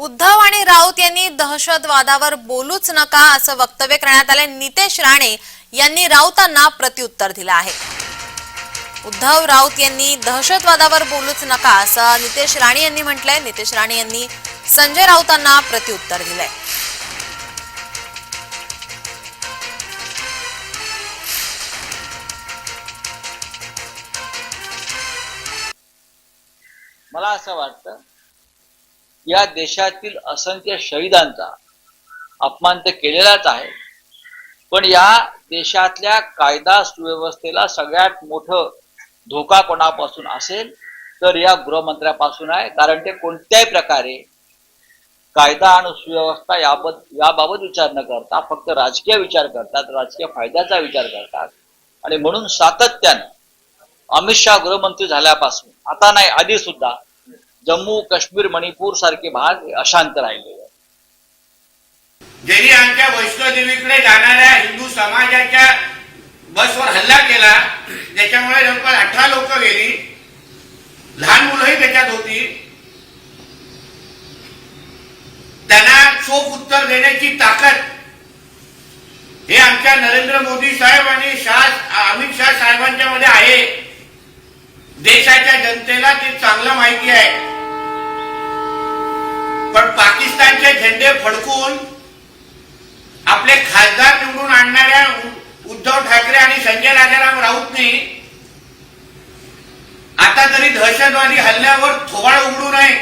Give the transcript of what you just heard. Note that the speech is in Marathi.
उद्धव आणि राऊत यांनी दहशतवादावर बोलूच नका असं वक्तव्य करण्यात आले नितेश राणे यांनी राऊतांना प्रत्युत्तर दिलं आहे. उद्धव राऊत यांनी दहशतवादावर बोलूच नका असं नितेश राणे यांनी म्हटलंय. नितेश राणे यांनी संजय राऊतांना प्रत्युत्तर दिलंय. मला असं वाटतं या देशातील असंख्य शहीदांचा अपमान तर केलेलाच आहे. पण या देशातल्या कायदा सुव्यवस्थेला सगळ्यात मोठं धोका कोणापासून असेल? तर या गृहमंत्र्यापासून आहे. कारण ते कोणत्याही प्रकारे कायदा आणि सुव्यवस्था याबत याबाबत विचार न करता फक्त राजकीय विचार करतात राजकीय फायद्याचा विचार करतात. आणि म्हणून सातत्यानं अमित शहा गृहमंत्री झाल्यापासून आता नाही आधी सुद्धा जम्मू काश्मीर मणिपूर सारखे भाग अशांत राहिले. जरी आमच्या वैष्णोदेवीकडे जाणाऱ्या हिंदू समाजाच्या बसवर हल्ला केला त्याच्यामुळे जवळपास अठरा लोक गेली. लहान मुलंही त्याच्यात होती. त्यांना चोख उत्तर देण्याची ताकद हे आमच्या नरेंद्र मोदी साहेब आणि शाह अमित शाह साहेबांच्या मध्ये आहे. देशाच्या जनतेला ते चांगलं माहिती आहे पण पाकिस्तानचे झेंडे फडकून आपले खासदार निवडून आणणाऱ्या उद्धव ठाकरे आणि संजय राजाराम राऊतनी आता तरी दहशतवादी हल्ल्यावर थोबाड उघडू नये